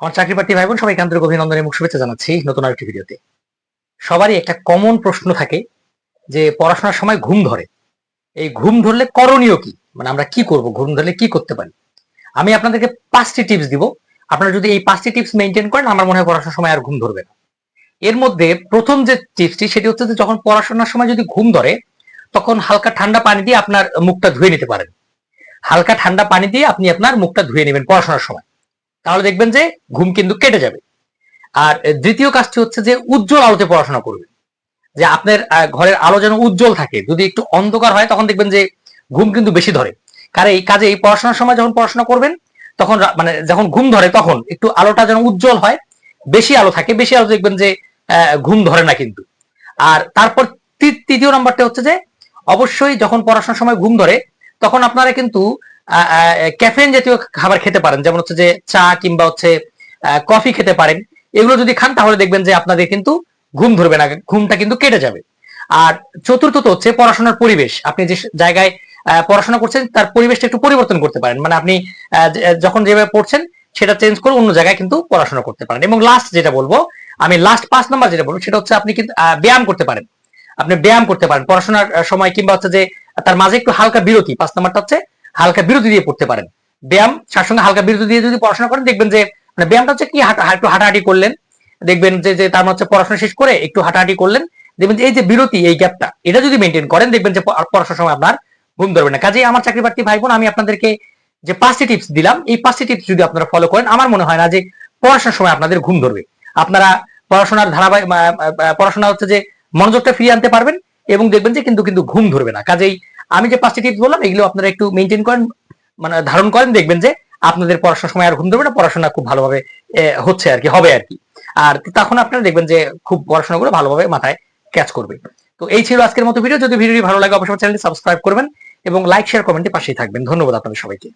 আমার চাকরি প্রার্থী ভাই বোন সবাইকে আন্তরিক অভিনন্দনের মুখ শুভেচ্ছা জানাচ্ছি নতুন আরেকটি ভিডিওতে। সবারই একটা কমন প্রশ্ন থাকে যে, পড়াশোনার সময় ঘুম ধরে। এই ঘুম ধরলে করণীয় কি? মানে আমরা কি করব? ঘুম ধরলে কি করতে পারি? আমি আপনাদেরকে পাঁচটি টিপস দিব। আপনারা যদি এই পাঁচটি টিপস মেনটেন করেন, আমার মনে হয় পড়াশোনার সময় আর ঘুম ধরবে না। এর মধ্যে প্রথম যে টিপসটি সেটি হচ্ছে যে, যখন পড়াশোনার সময় যদি ঘুম ধরে, তখন হালকা ঠান্ডা পানি দিয়ে আপনার মুখটা ধুয়ে নিতে পারেন। হালকা ঠান্ডা পানি দিয়ে আপনি আপনার মুখটা ধুয়ে নেবেন পড়াশোনার সময়। তাহলে দেখবেন যে ঘুম কিন্তু কেটে যাবে। আর দ্বিতীয় কাজটি হচ্ছে যে উজ্জ্বল আলোতে পড়াশোনা করবেন। যে আপনার ঘরের আলো যেন উজ্জ্বল থাকে, যদি একটু অন্ধকার হয় তখন দেখবেন যে ঘুম কিন্তু বেশি ধরে। কারণ এই কাজে এই পড়াশোনার সময় যখন পড়াশোনা করবেন, তখন মানে যখন ঘুম ধরে তখন একটু আলোটা যেন উজ্জ্বল হয়, বেশি আলো থাকে, বেশি আলো দেখবেন যে ঘুম ধরে না কিন্তু। আর তারপর তৃতীয় নাম্বারটা হচ্ছে যে, অবশ্যই যখন পড়াশোনার সময় ঘুম ধরে, তখন আপনারা কিন্তু ক্যাফেন জাতীয় খাবার খেতে পারেন, যেমন হচ্ছে যে চা কিংবা হচ্ছে কফি খেতে পারেন। এগুলো যদি খান, তাহলে দেখবেন যে আপনাদের কিন্তু ঘুম ধরবে না, ঘুমটা কিন্তু কেটে যাবে। আর চতুর্থত হচ্ছে পড়াশোনার পরিবেশ। আপনি যে জায়গায় পড়াশোনা করছেন, তার পরিবেশটা একটু পরিবর্তন করতে পারেন। মানে আপনি যখন যেভাবে পড়ছেন, সেটা চেঞ্জ করে অন্য জায়গায় কিন্তু পড়াশোনা করতে পারেন। এবং লাস্ট যেটা বলব, আমি লাস্ট পাঁচ নাম্বার যেটা বলব, সেটা হচ্ছে আপনি কিন্তু ব্যায়াম করতে পারেন। আপনি ব্যায়াম করতে পারেন। পড়াশোনার সময় কিংবা হচ্ছে যে, তার মাঝে একটু হালকা বিরতি। পাঁচ নাম্বারটা হচ্ছে হালকা বিরতি দিয়ে পড়তে পারেন। ব্যায়াম তার সঙ্গে হালকা বিরতি দিয়ে যদি পড়াশোনা করেন, দেখবেন যে মানে ব্যায়ামটা হচ্ছে কি একটু হাঁটাহাঁটি করলেন, দেখবেন যে যে, তার মানে হচ্ছে পড়াশোনা শেষ করে একটু হাঁটাহাঁটি করলেন, দেখবেন যে, এই যে বিরতি, এই গ্যাপটা এটা যদি মেনটেন করেন, দেখবেন যে পড়াশোনার সময় আপনার ঘুম ধরবে না। কাজেই আমার চাকরি প্রার্থী ভাই বোন আমি আপনাদেরকে যে পাঁচটি টিপস দিলাম, এই পাঁচটি টিপস যদি আপনারা ফলো করেন, আমার মনে হয় না যে, পড়াশোনার সময় আপনাদের ঘুম ধরবে। আপনারা পড়াশোনার ধারাবাহিক পড়াশোনা হচ্ছে যে, মনোযোগটা ফিরিয়ে আনতে পারবেন এবং দেখবেন যে, কিন্তু কিন্তু ঘুম ধরবে না। কাজেই আমি যে পাঁচটি টিপস বললাম, এগুলো আপনারা একটু মেনটেন করেন মানে ধারণ করেন, দেখবেন যে আপনাদের পড়াশোনার সময় আর ঘুম ধরবে না, পড়াশোনা খুব ভালোভাবে হচ্ছে আর কি, হবে আর কি। আর তখন আপনারা দেখবেন যে খুব পড়াশোনাগুলো ভালোভাবে মাথায় ক্যাচ করবে। তো এই ছিল আজকের মতো ভিডিও যদি ভিডিওটি ভালো লাগে, অবশ্যই চ্যানেলটি সাবস্ক্রাইব করবেন এবং লাইক শেয়ার কমেন্টে পাশেই থাকবেন। ধন্যবাদ আপনাদের সবাইকে।